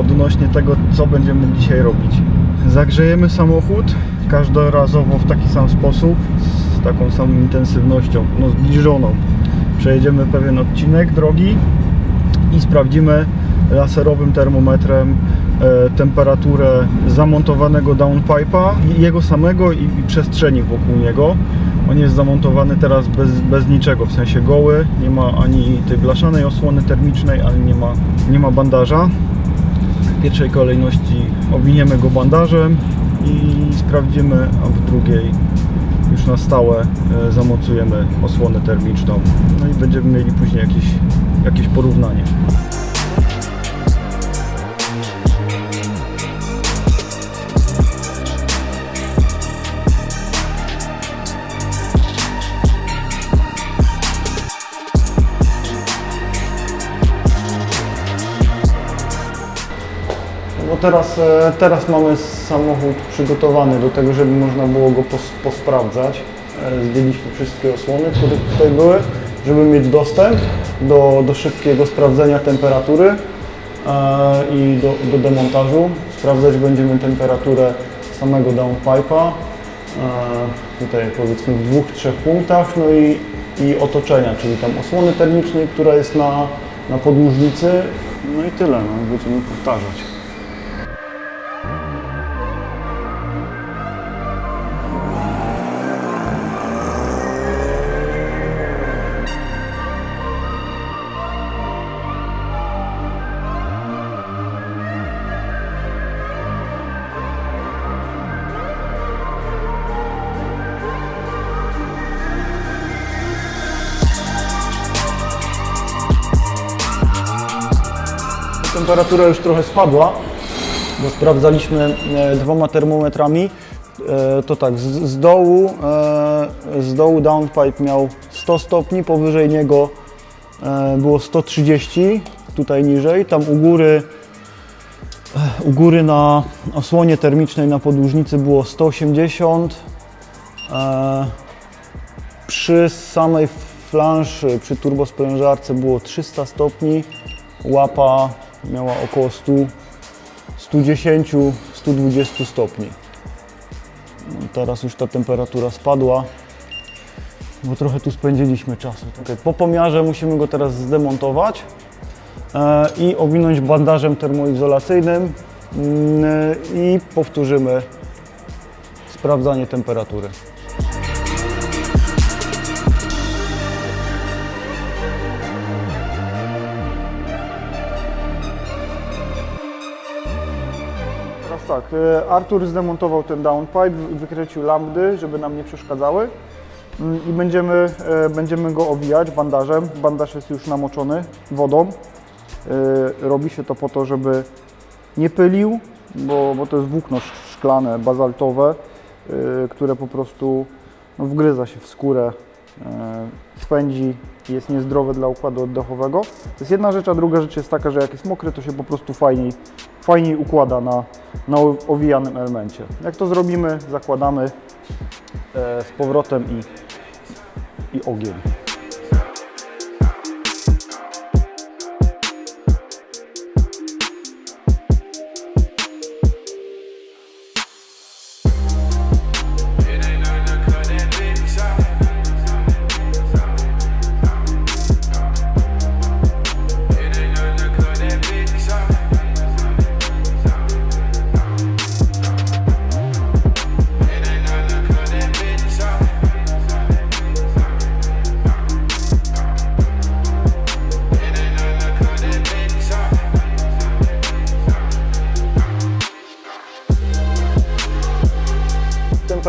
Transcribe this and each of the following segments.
odnośnie tego, co będziemy dzisiaj robić. Zagrzejemy samochód każdorazowo w taki sam sposób, z taką samą intensywnością, no zbliżoną. Przejedziemy pewien odcinek drogi i sprawdzimy laserowym termometrem e, temperaturę zamontowanego downpipe'a jego samego i, i przestrzeni wokół niego. On jest zamontowany teraz bez, bez niczego, w sensie goły, nie ma ani tej blaszanej osłony termicznej, ani nie ma, nie ma bandaża. W pierwszej kolejności owiniemy go bandażem i sprawdzimy, a w drugiej już na stałe e, zamocujemy osłonę termiczną. No i będziemy mieli później jakieś, jakieś porównanie. Bo teraz, e, teraz mamy samochód przygotowany do tego, żeby można było go pos, posprawdzać. E, Zdjęliśmy wszystkie osłony, które tutaj były, żeby mieć dostęp do, do szybkiego sprawdzenia temperatury e, i do, do demontażu. Sprawdzać będziemy temperaturę samego downpipe'a, tutaj powiedzmy w dwóch, trzech punktach, no i, i otoczenia, czyli tam osłony termicznej, która jest na, na podłużnicy, no i tyle, no, będziemy powtarzać. Temperatura już trochę spadła, bo sprawdzaliśmy e, dwoma termometrami. E, To tak, z, z dołu, e, z dołu downpipe miał 100 stopni, powyżej niego było 130, tutaj niżej. Tam u góry, u góry na osłonie termicznej na podłużnicy było 180. E, Przy samej flanszy, przy turbosprężarce było 300 stopni. Łapa miała około 100, 110, 120 stopni. No, Teraz już ta temperatura spadła, bo trochę tu spędziliśmy czasu. Okej, Po pomiarze musimy go teraz zdemontować e, i owinąć bandażem termoizolacyjnym mm, i powtórzymy sprawdzanie temperatury. Tak, e, Artur zdemontował ten downpipe, wy- wykręcił lambdy, żeby nam nie przeszkadzały Mm, i będziemy, e, będziemy go owijać bandażem. Bandaż jest już namoczony wodą. E, Robi się to po to, żeby nie pylił, bo, bo to jest włókno sz- szklane, bazaltowe, które po prostu no, wgryza się w skórę, spędzi i jest niezdrowe dla układu oddechowego. To jest jedna rzecz, a druga rzecz jest taka, że jak jest mokry, to się po prostu fajniej, fajniej układa na, na owijanym elemencie. Jak to zrobimy, zakładamy e, z powrotem i, i ogień.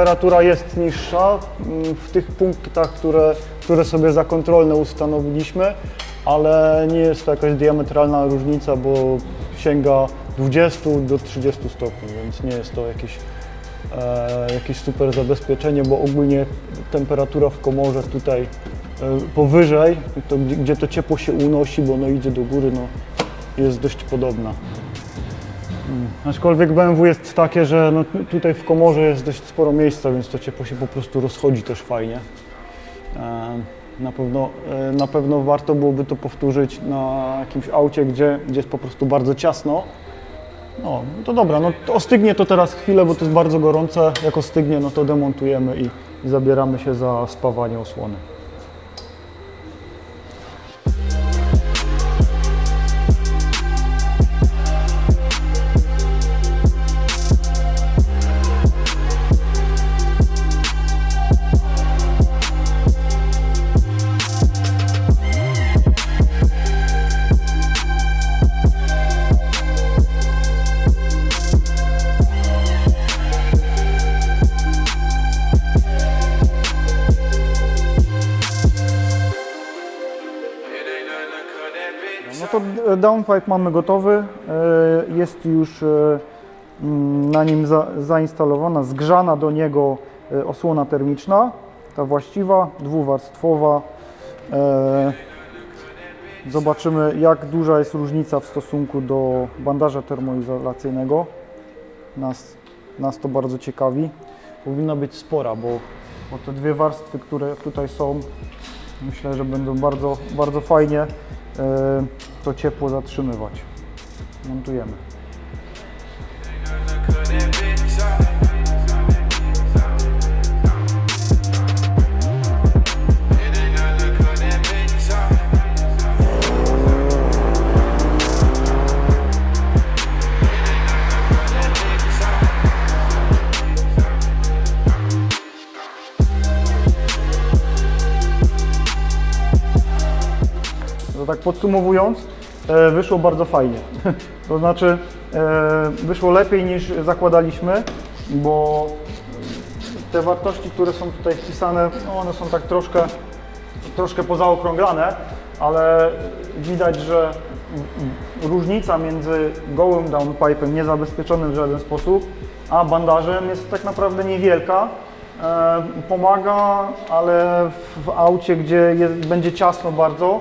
Temperatura jest niższa mm, w tych punktach, które, które sobie za kontrolne ustanowiliśmy, ale nie jest to jakaś diametralna różnica, bo sięga 20 do 30 stopni, więc nie jest to jakieś, e, jakieś super zabezpieczenie, bo ogólnie temperatura w komorze tutaj e, powyżej, to, gdzie, to ciepło się unosi, bo ono idzie do góry, no, jest dość podobna. Aczkolwiek BMW jest takie, że no tu- tutaj w komorze jest dość sporo miejsca, więc to ciepło się po prostu rozchodzi też fajnie. E, Na pewno, e, na pewno warto byłoby to powtórzyć na jakimś aucie, gdzie, gdzie jest po prostu bardzo ciasno No, no to dobra, no to ostygnie to teraz chwilę, bo to jest bardzo gorące. Jak ostygnie, no to demontujemy i zabieramy się za spawanie osłony. To downpipe mamy gotowy. E, Jest już e, mm, na nim za, zainstalowana, zgrzana do niego e, osłona termiczna, ta właściwa, dwuwarstwowa. Zobaczymy jak duża jest różnica w stosunku do bandaża termoizolacyjnego. Nas, nas to bardzo ciekawi. Powinna być spora, bo, bo te dwie warstwy, które tutaj są, myślę, że będą bardzo, bardzo fajnie to ciepło zatrzymywać. Montujemy. Tak podsumowując, e, wyszło bardzo fajnie. To znaczy, e, wyszło lepiej niż zakładaliśmy, bo te wartości, które są tutaj wpisane, no one są tak troszkę, troszkę pozaokrąglane, ale widać, że różnica między gołym downpipe'em, niezabezpieczonym w żaden sposób, a bandażem jest tak naprawdę niewielka. E, Pomaga, ale w aucie, gdzie jest, będzie ciasno bardzo,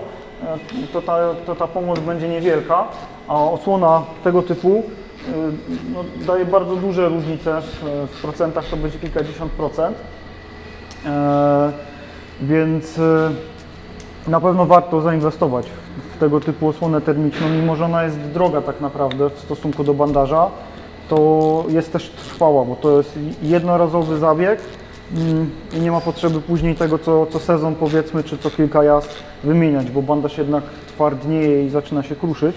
to ta, to ta pomoc będzie niewielka, a osłona tego typu e, no, daje bardzo duże różnice, w, w procentach to będzie kilkadziesiąt procent. E, Więc e, na pewno warto zainwestować w, w tego typu osłonę termiczną, mimo że ona jest droga tak naprawdę w stosunku do bandaża, to jest też trwała, bo to jest jednorazowy zabieg i nie ma potrzeby później tego co, co sezon powiedzmy, czy co kilka jazd wymieniać, bo bandaż jednak twardnieje i zaczyna się kruszyć.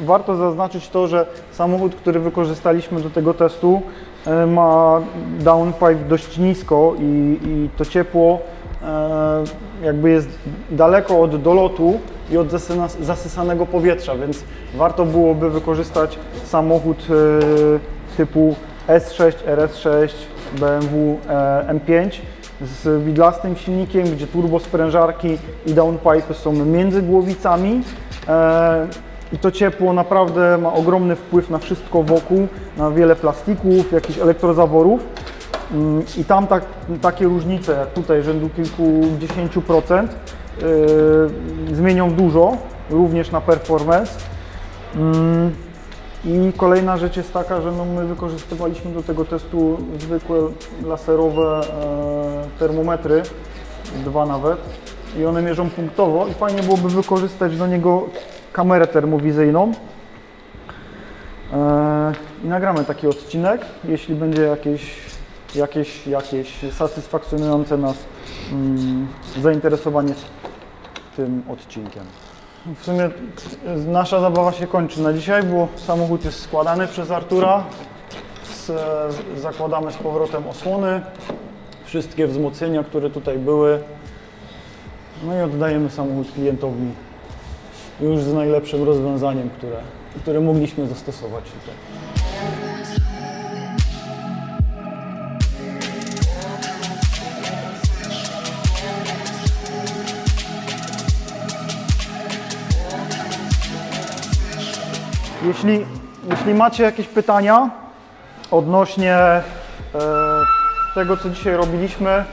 Warto zaznaczyć to, że samochód, który wykorzystaliśmy do tego testu e, ma downpipe dość nisko i, i to ciepło e, jakby jest daleko od dolotu i od zasysanego powietrza, więc warto byłoby wykorzystać samochód e, typu S6, RS6, BMW e, M5 z widlastym silnikiem, gdzie turbosprężarki i downpipe są między głowicami. E, I to ciepło naprawdę ma ogromny wpływ na wszystko wokół, na wiele plastików, jakichś elektrozaworów. Mm, I tam tak, takie różnice, jak tutaj rzędu kilkudziesięciu procent, yy, zmienią dużo, również na performance. I kolejna rzecz jest taka, że no my wykorzystywaliśmy do tego testu zwykłe laserowe e, termometry, dwa nawet, i one mierzą punktowo i fajnie byłoby wykorzystać do niego kamerę termowizyjną. E, I nagramy taki odcinek, jeśli będzie jakieś, jakieś, jakieś satysfakcjonujące nas mm, zainteresowanie tym odcinkiem. W sumie nasza zabawa się kończy na dzisiaj, bo samochód jest składany przez Artura. Z, zakładamy z powrotem osłony, wszystkie wzmocnienia, które tutaj były. No i oddajemy samochód klientowi już z najlepszym rozwiązaniem, które, które mogliśmy zastosować tutaj. Jeśli, jeśli macie jakieś pytania odnośnie e, tego, co dzisiaj robiliśmy,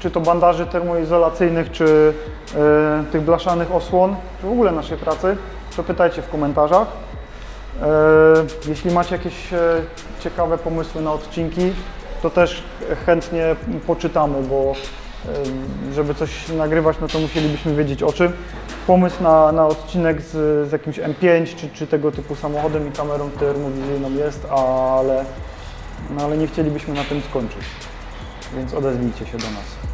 czy to bandaży termoizolacyjnych, czy e, tych blaszanych osłon, czy w ogóle naszej pracy, to pytajcie w komentarzach. E, jeśli macie jakieś e, ciekawe pomysły na odcinki, to też chętnie poczytamy, bo Żeby coś nagrywać, no to musielibyśmy wiedzieć o czym. Pomysł na, na odcinek z, z jakimś M5 czy, czy tego typu samochodem i kamerą termowizyjną jest, ale, no ale nie chcielibyśmy na tym skończyć. Więc odezwijcie się do nas.